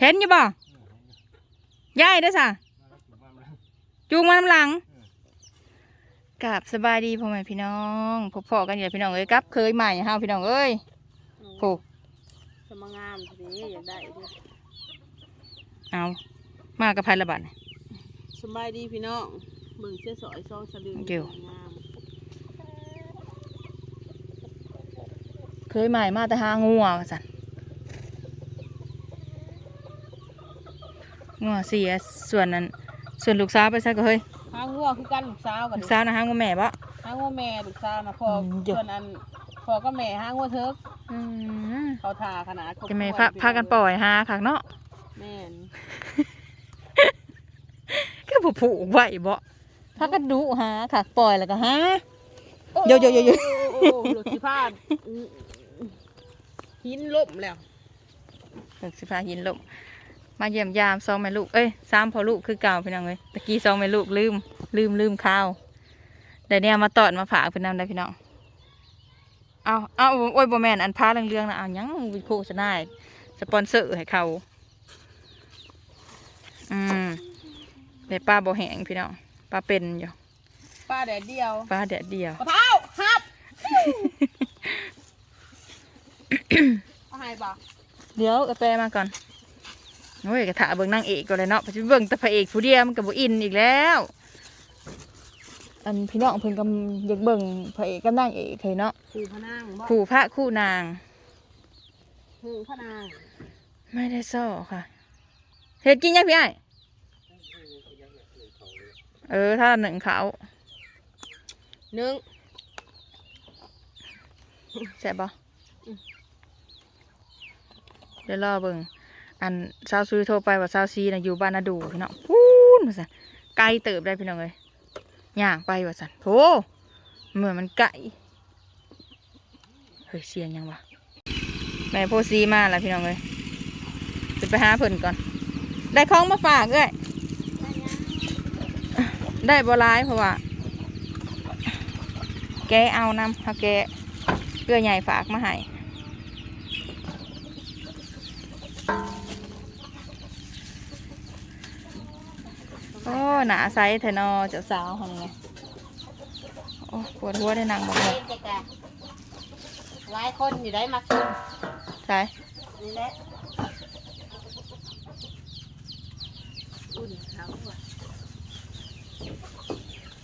เห็นอยู่บ่ยายได้อสะจูงมาน้ำหลังกับสบายดีพ่อแม่พี่น้องพบพ่อกันอยู่แล้วพี่น้องเอ้ยกับเคยใหม่เฮาพี่น้องเอ้ยโผสมงามทีนี้อยากได้ด้วยเอามากับไพละบัดนี่สบายดีพี่น้องเบิ่งเสื้อสอยซองสลึงเกี่ยวงามเคยใหม่มาแต่หางัวว่าซั่น งัวเสียส่วนนั้นส่วนลูกสาวไปซะก็เฮ้ยหางัวคือกันลูกสาวกับลูกสาวนะหางัวแม่บ่ หางัวแม่ลูกสาวนะพ่ออมเดี๋ยว ส่วนอันพ่อก็แม่หางัวเถิกอืมเขาทาขนาดครบจะไม่ถ้วนพาพากันปล่อยหาคักเนาะแม่นก็ผูผูกไว้บ่พากันดุหาคักปล่อยแล้วก็หา โยโยโยโย โอ้โอ้หลุดสิพาดอืมหินล่มแล้วลูกสิพาหินลม มาเยี่ยมยามซองแม่ลูก เอ้ยสามพอลูกคือเก่าพี่น้องเอ้ยตะกี้ซองแม่ลูกลืม ลืมลืมข้าวแต่เนี่ยมาตอดมาฝากเพี่นนำได้พี่น้อง เอาเอาโอ้ยบ่แม่นอันพาเรื่องๆนะเอาหยังวิโฆษณาให้สปอนเซอร์ให้เขา อืมได้ปลาบ่แห้งพี่น้องปลาเป็นอยู่ ป้าแดดเดียวปลาแดดเดียวกระเท้าฮับเอาให้บ่เดี๋ยวกาแฟมาก่อน โอ้ยกระถาเบิ่งนางเอกก่อนเลยเนาะเพราะจะเบิ่งแต่พระเอกผู้เดียวมันกับอินอีกแล้ว อันพี่น้องเพิ่นกำอยากเบิ่งพระเอกกับนางเอกเคยเนาะคือพระนางบ่คู่พระคู่นางคือพระนาง ไม่ได้ซ่อค่ะเฮ็ดกินยังพี่ไอ้ายเออ ถ้าหนึ่งเขาหนึ่งแซ่บบ่เดี๋ยวรอเบิ่ง อันซาวซุยโทรไปว่าซาวซีน่ะอยู่บ้านนาดูพี่น้องพูนว่าซั่นไกลเติบได้พี่น้องเอ้ยย่างไปว่าซั่นโธเหมือนมันไกลเฮ้ยเสียงยังวะแม่โพซีมาแล้วพี่น้องเอ้ยจะไปหาเพิ่นก่อน ได้ของมาฝากเอ้ยได้บ่ร้ายเพราะว่า แกเอานำถ้าแกเกลือใหญ่ฝากมาให้ โอ้หนาไซส์เทนอเจ้าสาวคนนี้โอ้ปวดหัวได้นั่งบ่หมดหลายคนอยู่ได้มากินใช่นี่แหละอุ่นเขาว่ะ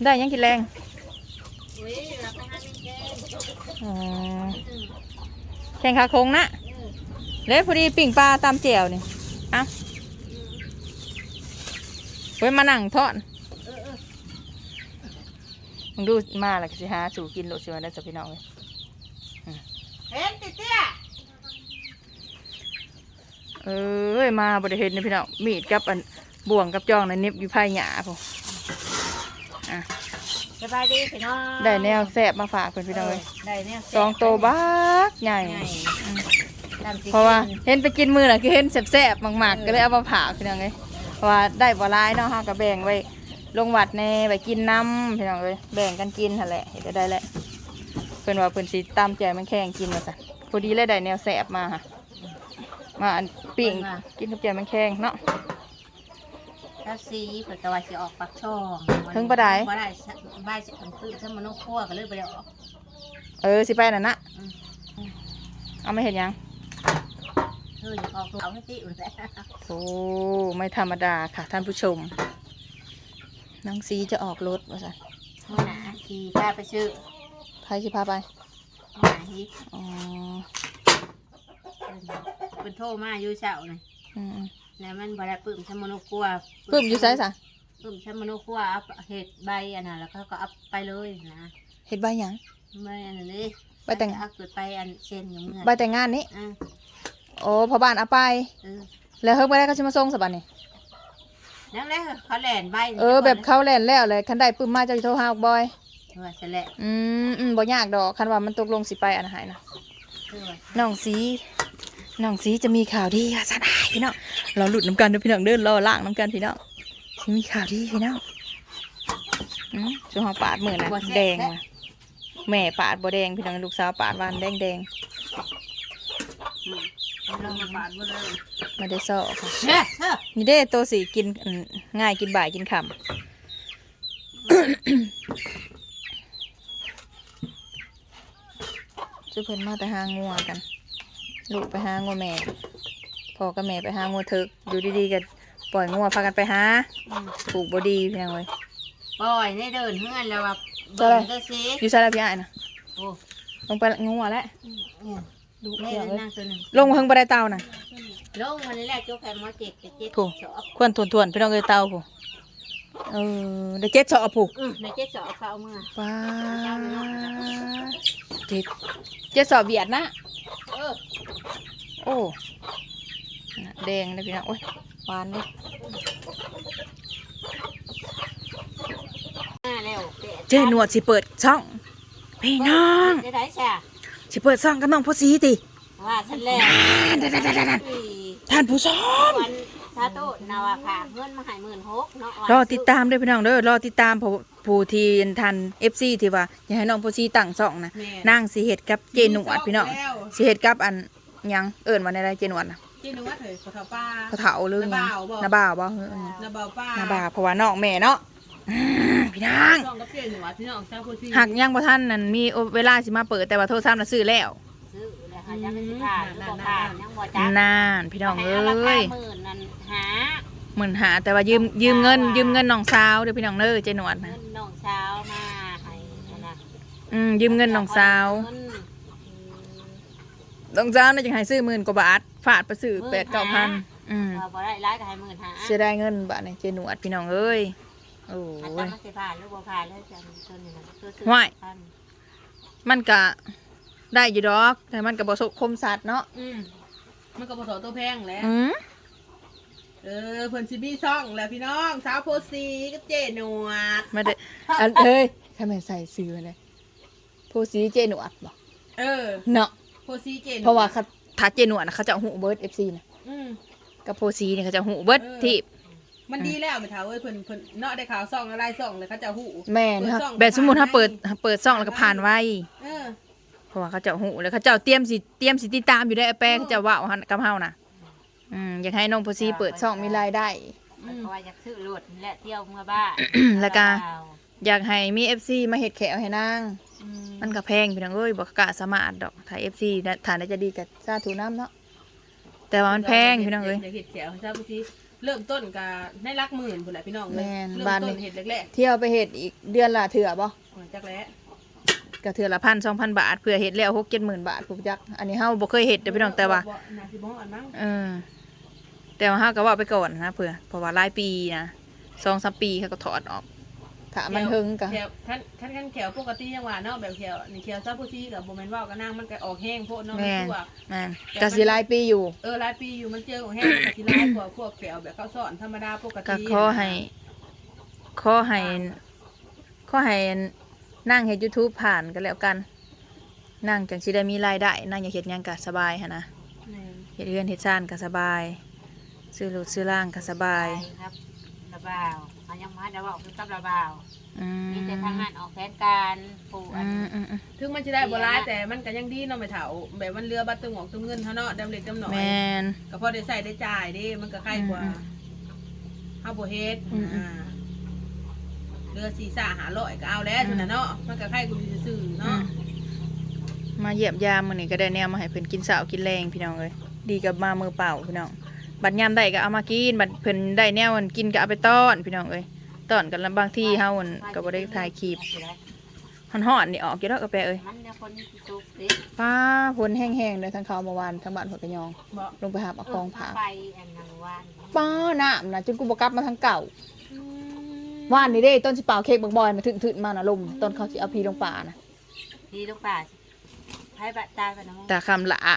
ได้ยังกินแรงอุ้ยเราไปหาแม่แกงอ๋ออืมแข่งขาโค้งนะอืมเล็พอดีปิ่งปลาตามเจียวนี่เอะเว้ยมานั่งทอดเออเออมึงดูมาแล้วก็สิหาสู่กินโลดสิวันได้สักพี่น้องเลยเห็นติเตี้ยเอ้ยมาบริเห็นนะพี่น้องมีดกับอันบ่วงกับจองในะเน็บอยู่ภายหยาพออะสบายดีพี่น้องได้แนวแสบมาฝากเพื่อนพี่น้องเลยได้แนวสองโตวบักใหญ่ใหญ่ตามที่เพราะว่ากินเห็นไปกินมือน่ะคือเห็นแสบๆมากๆก็เลยเอามาผ่ากพี่น้องเลยเพ ราะว่าได้บ่ร้ายเนาะเฮาก็แบ่งไว้ลงวัดแน่ไปกินน้ำพี่น้องเลยแบ่งกันกินหั่นแหละเห็นได้แหละเพิ่นว่าเพิ่นสิตามใจมันแข่งกินว่าซั่นพอดีเลยได้แนวแสบมาค่ะมาอันปิ้งกินกับแจมันแข่งเนาะแล้วสีเผื่อตะวันจะออกปักช่องถึงปะไดบ่ได้บ่ายจะอันคือถ้ามนุษย์คั่วก็เลยไปได้ออกเออสิไปนั่นนะอืมเอาไม่เห็นยัง เธออย่าออกเอาให้ติอุ่นแหละโอ้ไม่ธรรมดาค่ะท่านผู้ชม น้องซีจะออกรถว่าสันมื่อหนาขี่พาไปซื้อใครสิพาไปมื่อหนาฮิตอ๋อเป็นโทรมาอยู่เช้านี่อืมแล้วมันบ่ได้ปึ้มชะมนุครัวๆปึ้มอยู่ไซส์สะปึ้มชะมนุครัวเอาเห็ดใบอันนั้นแล้วเขาก็เอาไปเลยนะเห็ดใบหยังไม่อันนั้นนี่ใบแต่งเอาเกิดไปอันเช่นอย่างเมื่อใบแต่งงานนี้ อะ โอ้พอบ้านเอาไป เออแล้วเฮิร์กไปได้ก็จะมาส่งสบันนี่นั่นแหละเขาแหลนใบเออแบบเขาแล่นแล้วเลยคันได้ปึ้มมาเจะโทรหาบอยเออเสร็จแล้วอืมอืมบ่ยากดอกคันว่ามันตกลงสิไปอันหายนะเออน้องสีน้องสีจะมีข่าวดีค่ะสันอายพี่น้องเราหลุดน้ำกันเด้อพี่น้องเดินรอล่างน้ำกันพี่น้องสิมีข่าวดีพี่น้องอืมช่วงเขาปาดมือนะแดงว่ะแม่ปาดบ่แดงพี่น้องลูกสาวปาดวานแดงแดงอื มลงมาปาดมาเลยไม่ได้ซ่อค่ะเฮ้ยเฮ้ยนี่เด้ตัวสีกินอันง่ายกินบ่ายกินค่ำจุเพิ่นมาแต่หางัวกัน ลูกไปหางัวแม่พ่อกับแม่ไปหางัวเถิกอยู่ดีๆกันปล่อยงัวพากันไปหาปลูกบดีเพียงเลยปล่อยได้เดินเฮือนแล้วแบบเจ้าอะไรเบิ่งได้สิอยู่ซาลาพี่อ้ายนะโอ้ลงไปงัวแล้วเนี่ย ดูแม่เพียงเลยนั่งตัวหนึ่งลงมาเพิ่งไปได้เตาน่ะลงวันนี้แหละจุกแผ่นมาเจ็ดเจ็ดถูกสอบควรทวนทวนๆพี่น้องเอ้ยเตาผู้เออได้เจ็ดสอบผูกอืมในเจ็ดสอบเขาเอามื่อป้าเจ็ดเจ็ดสอบเบียดนะ เออโอ้น่ะแดงเลยพี่น้องโอ้ยหวานเลยมาแล้วเจหนวดสิเปิดช่อง พี่น้อง จะได้ใช่ สิเปิดช่องกับน้องพ่อสีติว่าฉันแล้วอุ้ยท่านผู้ชมวันชาโต้นาวาค่ะเงินมาใหายหมื่นหกเนาะวันรอติดตามด้วยพี่น้องเด้อรอติดตามผู้ผู้ที่ทัน FC ที่ว่าอยากให้น้องพ่อสีตั้งช่องนะแม่นางสิเฮ็ดกับเจหนวดพี่น้องสิเฮ็ดกับอันหยังเอิ้นว่าในไรเจหนวดน่ะจีนวัดเถยขอเถาป้าเขาเฒ่าหรือหยังนาบ่าวบ่นาบ่าวบ่เฮ้ยนาเบาป้านาบ่าวเพราะว่าน้องแม่เนาะ อืมพี่นางช่องกับเพียนหนูวัดพี่น้องชาวโพธิ์หักยังบ่ทันนั่นมีเวลาสิมาเปิดแต่ว่าโทรศัพท์น่ะซื้อแล้วซื้อเลยค่ะยังไม่สิผ่านหรือบ่ผ่านยังบ่จักนานพี่น้องเอ้ให้ราคายหมื่นนั่นหาหมื่นหาแต่ว่ายืมยืมเงิน ยืมเงินน้องสาวเด้อพี่น้องเด้อเจหนวดเงินะนน้องเช้ามาให้นั่นน่ะอืมยืมเงินน้องสาวเงินน้องสาวน่าจะให้ซื้อหมื่นกว่าบาทฝาดไปซื้อแปดเก้าพันอืมเออบ่ได้ร้ายก็ให้หมื่นหาเสียได้เงินบาทในเจหนวดพี่น้องเอ้ย โอ้อันยนั้นมันสิผ่านหรือบ่ผ่านแล้วจังตัวนี้น่ะตัวซื้อห่วยพันมันก็ได้อยู่ดอก แต่มันก็บ่สคมสัตว์เนาะอืมมันก็บ่ถอตัวแพงแหล้ว อืมเออเพิ่นสิมีช่องแล้วพี่น้องสาวโพธิ์สีกับเจหนวดไม่ได้อันเอ้ยทำไมใส่ซื้อมาเลยโพสีเจหนวดบ่เออ เนาะโพธิ์สีเจหนวดเพราะว่าเขาถ้าเจหนวดน่ะเขาจะเอาหูเบิร์ดเอฟซีนะอืม กับโพสีเนี่ยเขาจะเอาหูเบิร์ดเออ ที่ มันดีแล้วแม่เฒ่าเอ้ยเพิ่นเพิ่นเนาะได้ข่าวช่องอะไรช่องเลยเขาจะฮู้ แม่นเปิดครับช่อง แบบสมมุติถ้าผ่านเปิดให้เปิดซ่องแล้วก็ผ่านไว้ เออ เพราะว่าเขาจะเอาหูแล้วเขาจะเอาเตรียมสิเตรียมสิติดตามอยู่ได้อแปะเขาจะว่าเอากับเฮานะอืมอยากให้น้องโพสีเปิดซ่องมีรายได้มันก็ว่าอยากซื้อรถและเที่ยวเมื่อบ้านแล้วก็ อยากให้มี FC มาเฮ็ดแขวให้นางอืมมันก็แพงพี่น้องเอ้ยบ่กล้าสามารถดอกถ้า FC ได้ฐานได้จะดีกับสาธุน้ำเนาะแต่ว่ามันแพงพี่น้องเอ้ย อยากเฮ็ดแขวชาวโพธิ์สี เริ่มต้นก็ในหลักหมื่นพุ่นแหละพี่น้องเอ้ยแม่นเริ่มบ้านต้นี่นเฮ็ดแรกเที่ยวไปเฮ็ดอีกเดือนละเถื่อบ่ๆโอ้ยจักแล้วก็เถื่อละพันสองพันบาทเพื่อเฮ็ดแล้วหกเจ็ดหมื่นบาทผู้จัก อันนี้เฮาบ่เคยเฮ็ดเด้อพี่น้องแต่ว่า บ่น่าสิบ่อันมั้งเออแต่ว่าเฮาก็เว่าไปก่อนนะเผื่อเพราะว่าหลายปีนะสองสามปีเขาก็ถอดออก ถ้ามันหึงก็แขวท่านท่านท่านแขวปกติยังว่าเนาะแบบแขวนี่แขวซาบูซีกับโบแมนว่าวกับนางมันก็ออกแห้งโพดเนาะมันแม่นทั่วแม่นก็สิหลายปีอยู่ เออหลายปีอยู่มันเจอของแห้งมันก็สิร้ายกว่าพวกแขวแบบข้าวสอนธรรมดาปกติก็ขอให้ขอให้ขอให้นั่งเฮ็ด YouTube ผ่านก็แล้วกัน นั่งจังสิได้มีรายได้ นั่งอยากเฮ็ดหยังก็สบายหันนะแม่นเฮ็ดเรือนเฮ็ดซ่านก็สบาย ซื้อรถซื้อล่างก็สบายไปครับระบ่าว เขายังมาเดี๋ยวบอกคือกับระบ่าวอืมมีแต่ทางงานออกแผนการปลูกอัอืนมอืมอืม ถึงมันจะได้บ่ร้ายแต่มันก็ยังดีเนาะไม่เฒ่าแบบมันเรือบัตรตึงหอกตึงเงินเท่าเนาะดำเล็กดำหน่อยแมน ก็พอได้ใส่ได้จ่ายเด้มันก็ใครกว่าอืมเฮาบ่เฮ็ดอืม อ่าเรือสีซ่าหาร้อยก็เอาแล้วซั่นน่ะเนาะมันก็ใครกูสิซื้ออืเนาะมมาเยี่ยมยามมื้อนี้ก็ได้แนวมาให้เพิ่นกินเช้ากินแรงพี่น้องเอ้ยดีกับมามือเปล่าพี่น้อง บัดยามได้ก็เอามากินบัดเพิ่นได้แนวมันกินก็เอาไปต้อนพี่น้องเอ้ยต้อนกันแล้วบางทีเฮาอั่นก็บ่ได้ถ่ายคลิปฮ้อนๆนี่ออกอยู่ดอกกาแฟเอ้ยมันจะคนที่ตุกสิฟ้าฝนแห้งๆเลยทั้งเขาเมื่อวานทั้งบ้านหัวกระยองบ่ลงไปหาเอาคลองผาไปอันนั้นวานป้าน้ำนะจนกูบ่กลับมาทางเก่าว่านนี่เด้ต้นสิเป่าเค้กบักบอยนะถึงๆมานะลมต้นเขาสิเอาพีลงป่านะพี่ลูกป่าให้บัตรตายไปนะมึงแต่คำละอะ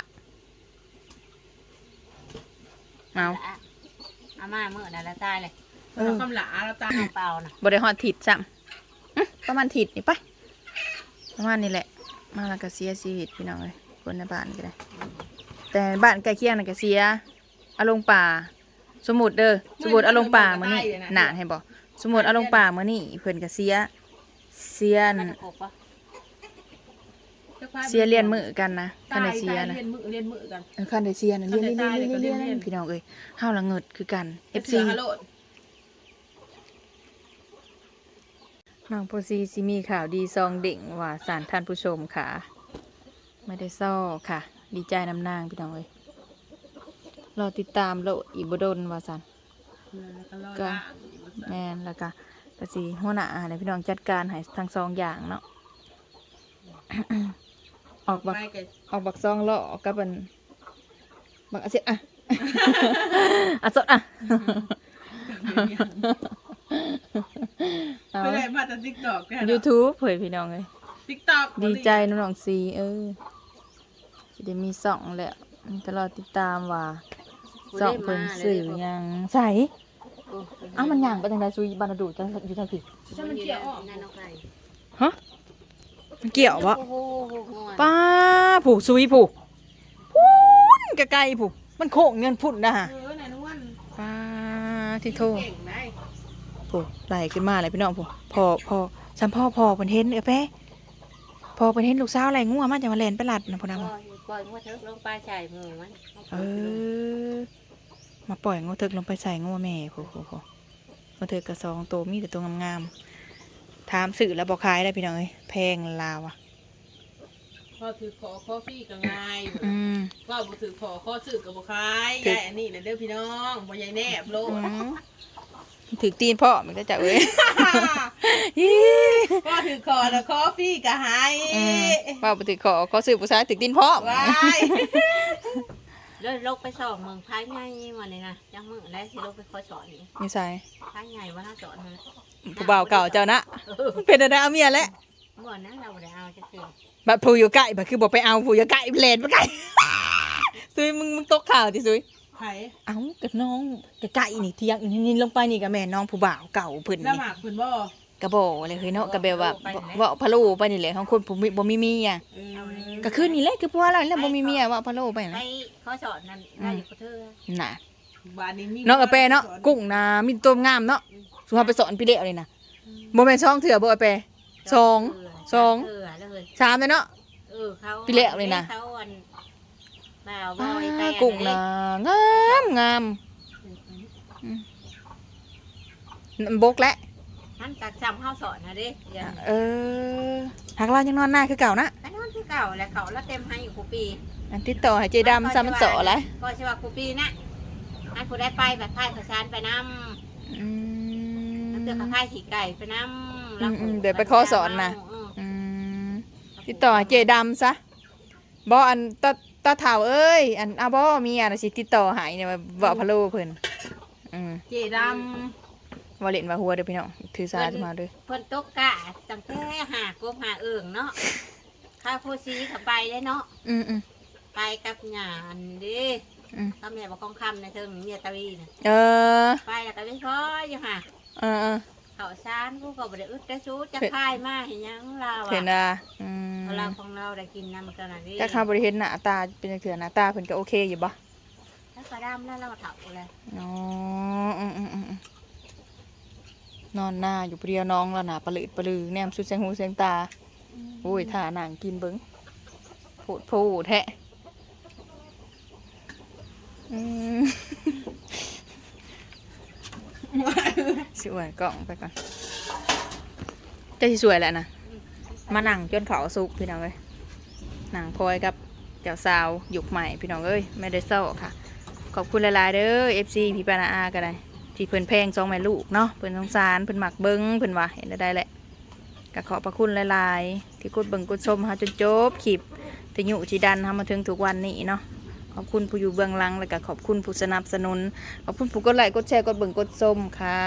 เอาอามาเมื่อนั่นละตายเลยเออคำหลาแล้วตาเปล่านะบริหอดถิดซ้ำอื้อประมาณถิดนี่ไปประมาณนี้แหละ มาแล้วก็เสียชีวิตพี่น้องเลยคนในบ้านก็ได้ แต่บ้านใกล้เคียงน่ะก็เสียเอาลงป่าสมมุดเด้อสมมุดเอาลงป่ามื้อนี้หนาให้บอกสมมุดเอาลงป่ามื้อนี้เพิ่นก็เสียเสียนมันจะกบปะ เจ้าเสียเรียนมือกันนะคันตายได้เสียตายนะเรียนมือเรียนมือกันเออคันได้เสียนะเรียนคัเรียนนได้เรียนตายเรียนเลยก็เรียนเรียนพี่น้องเอ้ยเฮาละเงิดคือกัน FC เสือฮัลโหลดน้องโพซีสิมีข่าวดีซองเด่งว่าสารท่านผู้ชมค่ะ ไม่ได้ซ่อค่ะ ดีใจนำนางพี่น้องเอ้ยรอติดตามโลดอีบดนว่าสันก็แม่นแล้วก็กสิหัวหน้าให้พี่น้องจัดการให้ทั้งสองอย่างเนาะ ออกบักไปกันออกบักซองล้อกับบันบักอาเซอะอะสดอะเอาไปเลยมาแต่ติ๊กต็อกกัน YouTube เผยพี่น้องเลย ติ๊กต็อกดีใจน้องๆซีเออจะได้มีสองแหละตลอดติดตามว่าสองเพิ่นสื่อหยังใส่อ้าวมันหยังไปทางใดซุยบานาดูจังอยู่ทางผิดใช่มันเกี่ยวออกนั่นเอาไปฮะ มันเกี่ยววะโอ้โหโอ้โหป้าผูกซุยผูกพูนไกลๆผูกมันโค้งเงินพุ่นนะฮะเออไหนนุ่นป้าที่โทษเก่งได้ผูกไหลขึ้นมาเลยพี่น้องผูกพอพอสัมพ่อพอเพิ่นเห็นเอ้ยแป้พอเพิ่นเห็นลูกสาวอะไรงัวมาจะมาเล่นไปลัดนะพ่อปดำล่อยปล่อยมันเถอะลงไปใส่มือมันเออมาปล่อยงูถึกลงไปใส่งูแม่โหโหโหงูถึกกระสองตัวมีแต่ตัวงามๆ ถามสื่อแล้วบอกขายได้พี่น้องเอ้ยแพงลาวอะพอถือขอคอฟี่ก็ง่ายอืม ว่าบ่ถือขอข้อสื่อกับบ่คายถือ ยายอันนี้น่ะเด้อพี่น้องบ่ยายแนบโลอืดมถึกตีนพ่อมันก็จะเอ้ยฮิก็ถือขอแล้วคอฟี่ก็หายอืมว่าบ่ถึกขอขอสื่อผู้ชายถึกตีนพ่อว้าย เลยลกไปสอบเมืองพายใหญ่วันนี้นะจังมือแล้วสิลกไปขอสอนนี่นี่ใส่พายใหญ่ว่าถ้าสอนมันผู้บ่าวเก่าเจ้านะเป็นอะไรเอาเมียแล้วเมื่อนั้นเราได้เอาจะเสือบัดผู้อยู่ใกล้บัดคือบอกไปเอาผู้อยู่ใกล้เลนไปใกล้ซุยมึงมึงตกข่าวติซุยไผเอ้ากับน้องกับไก่นี่เที่ยงนี่ลงไปนี่กับแม่น้องผู้บ่าวเก่าเพิ่นแล้วนี่หมากเพิ่นบ่ กระโบเลยเฮ้ยเนาะกระเบลว่าเว่าพะโลไปนี่แหละของคนผู้มีบ่มีเมียเออก็คือนี่แหละคือพัวเราแล้วบ่มีเมียเว่าพะโลไปไปนะขอสอนนั่นได้อยู่กับเธอน่ะบ้านนี้มีน้องกระเปเนาะกุ้งนะมีตัวงามเนาะสุภาพไปสอนพี่เดียวเลยนะบ่แม่นช่องเถื่อบ่ไอ้เปสองสอง เออแล้วเลยสามเลยเนาะ เออเขาพี่เละเลยนะ เขาอันบ่าวบอ้าอยไปกุ้งนะงามงามบกแล้ว ท่านตักจำข้าวสอนนะเด้อย่าเออหักเรายังนอนหน้าคือเก่านะไปนอนที่เก่าแล้วเขาแล้วเต็มให้อยู่ครูปีอันติดต่อให้เจดำซ้ำมันเสอแล้วก็ใช่ว่าครูปีนะอันผู้ได้ไปแบบพายข้าวสารไปน้อืำแล้วเตือมข้าวพายขี่ไก่ไปน้ำอืมอืมเดี๋ยวไปขอสอนน่ะเอออืมติดต่อให้เจดำซะบออันตาตาเถาเอ้ยอันอาบอมีอันสิติดต่อใหายเนี่ยว่าบ่พะโลเพิ่นอืมเจด ว่าเล่นว่าหัวเด้อพี่น้องถือสาจะมาเด้วยเพิ่นตกกะตั้งแต่หากบหาเอิงเนาะข้าผู้ซีเขาไปได้เนาะอืมอืมไปกับหยาอันเดิอืมเขาแม่บอกกองคำในเทิงเมียตะวีน่ะเออ ไปแล้วก็ไปคอยอยู่ค่ะเออเออเขาซานกูก็บ่ได้อึดได้ชูจะคายมาเห็นยังเราเห็นอะอะอืมเราของเราได้กินน้ำกันน่ะดิแต่ข้าบริเห็นหน้าตาเป็นจังเถื่อหน้าตาเพิ่นก็โอเคอยู่บ่แล้วก็ดำแล้วเราเถาเลยอ๋ออืมอืมอืมอืม นอนหน้าอยู่ผู้เดียวน้องแล้วน่ะปะลืดปะลือแนมสุดเสียงหูเสียงตาโอ้ยท่าหนังกินเบิ่งโผดโผดแท้อืมสวยกล่องไปก่อนจะสิสวยแหละนะมาหนังจนเขาสุกพี่น้องเอ้ยหนังพลอยกับเจ้าสาวยุคใหม่พี่น้องเอ้ยไม่ได้เศร้าค่ะ ขอบคุณหลายๆเด้อ FC พี่ปานาอาก็ได้ ที่เพิ่นแพงสองแม่ลูกเนาะเพิ่นสงสารเพิ่นหมักเบิ้งเพิ่นว่าเห็นได้แหละก็ขอบพระคุณหลายๆ ที่กดเบิ่งกดชมหาจนจบคลิปที่ยุที่ดันทำมาถึงทุกวันนี้เนาะขอบคุณผู้อยู่เบื้องหลังแล้วก็ขอบคุณผู้สนับสนุนขอบคุณผู้กดไลค์กดแชร์กดเบิ่งกดชมค่ะ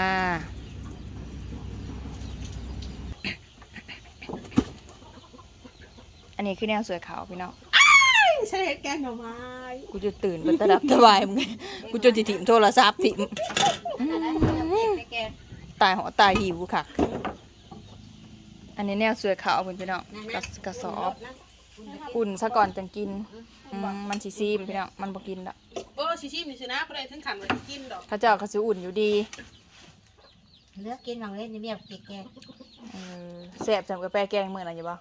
อันนี้คือแนวสวยขาวพี่น้องำใช่เฮ็ดแกงหน่อไม้กูจะตื่นเป็นตะดับตะบายมึงกูจะจิถิ่มโทรศัพท์ถิ่มไปแกงตายหัวตายหิวค่ะ อันนี้แนวสวยขาวคุณพี่น้องกระกระสอบอุ่นซะก่อนจังกินอืมมันสีซีมพี่น้องมันบ่กินดอกโอ้ชิชิมีชนะบ่ได้ถึงขันว่าสิกินดอกพระเจ้าก็สิอุ่นอยู่ดีเลือกกินบางเล่นนี่เมียแกงเออแซ่บจำกาแฟแกงเมื่อไหร่อยู่บ่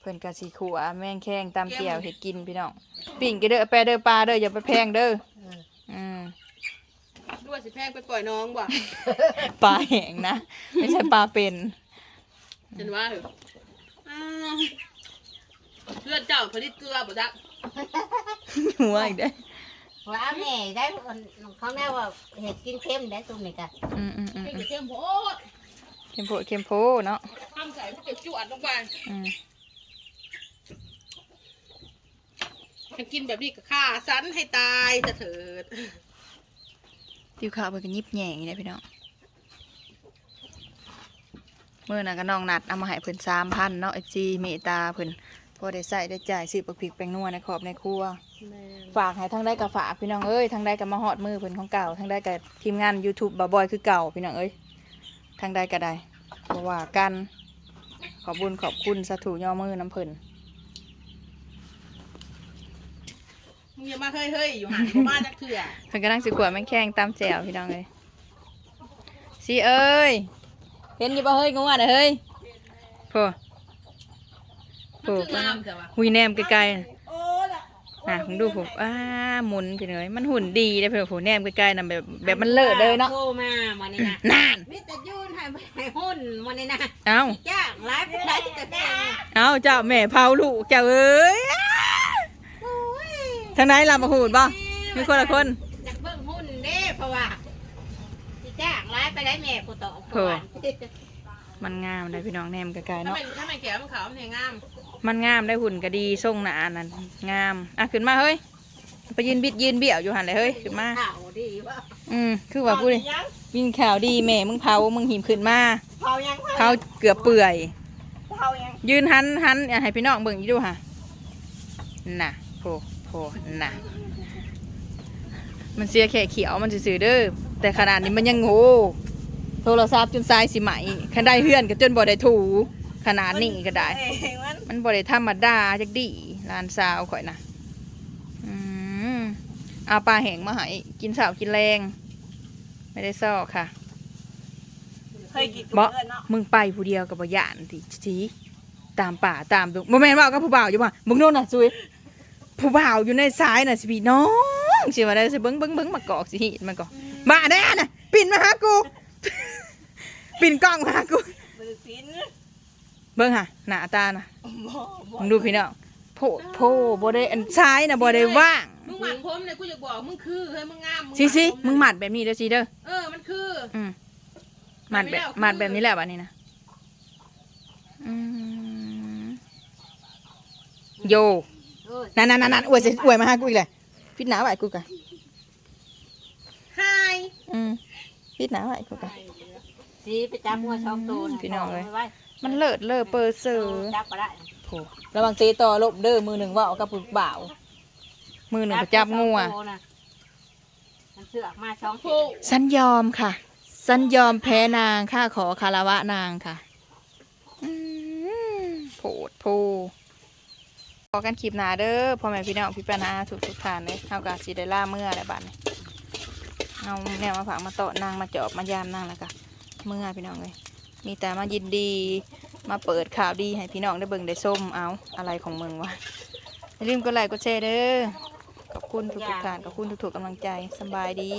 เพิ่นกะสิขัวแมงแข้งตามเกี่ยวเฮ็ดกินพี่น้องปิ่งก็เด้อแปรเด้อปลาเด้ออย่าไปแพงเด้อเอออืมด้วยสิแพงไปปล่อยน้องบ่ปลาแห้งนะไม่ใช่ปลาเป็นฉันว่าเหรออ้าวเพื่อนเจ้าผลิตเกลือบ่จ๊ะหัวอีกเด้อว่าแม่ได้เขาแน่ว่าเห็ดกินเค็มได้ตรงนี้กันอืมอืมอืมให้อืมเค็มโพดเข้มโพดเข้มโพเนาะทำใส่พวกเก็บจวดลงไปอืม ฉันกินแบบนี้ก็ฆ่าสันให้ตายจะเถิดติวข้าวเพิ่นก็ยิบแหย่งนี่เด้อพี่น้องเมื่อน่ะก็น้องนัดเอามาให้เพิ่น3,000เนาะ FC เมตตาเพิ่นพอได้ใช้ได้จ่ายซื้อปักพริกแป้งนัวในครอบในครัว ฝากให้ทั้งได้กับฝากพี่น้องเอ้ยทั้งได้กับมาฮอดมือเพิ่นของเก่าทั้งได้กับทีมงาน YouTube บ่าวบอยคือเก่าพี่น้องเอ้ยทั้งได้ก็ได้บ่ว่ากันขอบคุญขอบคุณสาธุย่อมือน้ำเพิ่น มึงอย่ามาเฮ้ยเฮ้ยๆอยู่หันบ่มาจากเถื่อเพิ่นกำลังสิขวดแม่งแข้งตามแจวพี่น้องเอ้ยสิเอ้ยเห็นอยู่บ่เฮ้ยงงอะเฮ้ยโพมันคืองามแต่ว่าหุยแนมไกลๆน่ะน่ะผมดูผมอ้าหมุนพี่น้องเอ้ยมันหุ่นดีได้อเพิ่นผมแนมไกลๆน่ะแบบแบบมันเลิศเลยเนาะโทรมาวันนี้นะนานมิตรยืนให้ให้หุ้นวันนี้นะเอ้า จ้างไลฟ์ได้แต่แพงเอาเจ้าแม่เผาลูกเจ้าเอ้ยอ้า ทางไหนลำมาหูดบ่มีคนละคนอยากเบิ่งหุ้นเด้เพราะว่าสิจ้างไลฟ์ไปได้แม่ผู้ต่อผู้หวานมันงามเลยพี่น้องแนมไกลๆถ้าเนาะเป็นถ้าเป็นแก้วมันขาวมันแหงงามมันงามได้หุ่นก็ดีทรงหนานั่นงาม อะขึ้นมาเฮ้ย ไปยืนบิดยืนเบี้ยวอยู่หันเลยเฮ้ยขึ้นมาข่าวดีว่าอืมคือว่าพูดเลยวินข่าวดีแม่มึงเผามึงหิมขึ้นมาเผายังเผาเกือบเปื่อย เผายังยืนหันหันอะให้พี่น้องเบิ่งอยู่ดูค่ะ น่ะโผ โผน่ะ มันเสียแค่เขียวมันสื่อๆเด้อแต่ขนาดนี้มันยังโง่โทรศัพท์จนทรายสิไหมคันได้เฮือนก็จนบ่ได้ถู ขนาดนี้ก็ได้ มันบ่ได้ธรรมดาจักดีร้านสาวข่อยนะอืมเอาปลาแห้งมาให้กินสาวกินแรง ไม่ได้ซอกค่ะเคยกินบ่มึงไปผู้เดียวกับบ่ย่านติสิตามป่าตามตรงบ่แม่นว่ากับผู้บ่าวอยู่ว่ามึงโน่นน่ะซุย ผู้บ่าวอยู่ในซ้ายน่ะสิพี่น้องสิว่าได้สิเบิ่งเบิ่งเบิ่งมากอกสิหิมันก็บ้าแน่น่ะปิ่นมาหากูปิ่นกล้องมาหากูมือปิ้นเบิ่งค่ะหน้าตาน่ะมึงดูพี่น้องโพดโพบ่ได้อันซ้ายน่ะบ่ได้ว่างมึงหมักผมเนี่ยกูจะบอกมึงคือเฮ้ยมึงงามสิสิผมึงหมัดแบบนี้เด้อสิเด้อเออมันคืออืมหมัดแบบหมัดแบบนี้แหละบัดนี้นะอืมโย นั่นนั่นนั่นอวยสิอวยมาหากูอีกเลยพิดหนาไหวกูกะไฮอืมพิดหนาไหวกูกะสีไปจับหัวช่องตูนพี่น้องเอ้ยไว้มันเลิศเลอเปอร์เซอร์จับก็ได้โถระวังเตะต่อลบเด้อมือหนึ่งว่าเอากับผู้บ่าวมือหนึ่งไปจับงูอะมันเสือกมาช่องโผู้ฉันยอมค่ะฉันยอมแพ้นางข้าขอคารวะนางค่ะอืมโผดโพ พอกันคลิปหนาเด้อพ่อแม่พี่น้องพี่ปนาทุกทุกท่านเลยเท่ากับสีได้ล่าเมื่ออะไรบ้านเอาแนวมาฝากมาโตะนางมาจอบมายามนางแล้วก็เมื่อพี่น้องเลยมีแต่มายินดีมาเปิดข่าวดีให้พี่น้องได้เบิ่งได้ส้มเอาอะไรของมึงวะอย่าลืมกดไลค์กดแชร์เด้อขอบคุณทุกทุกท่านขอบคุณทุกๆกำลังใจสบายดี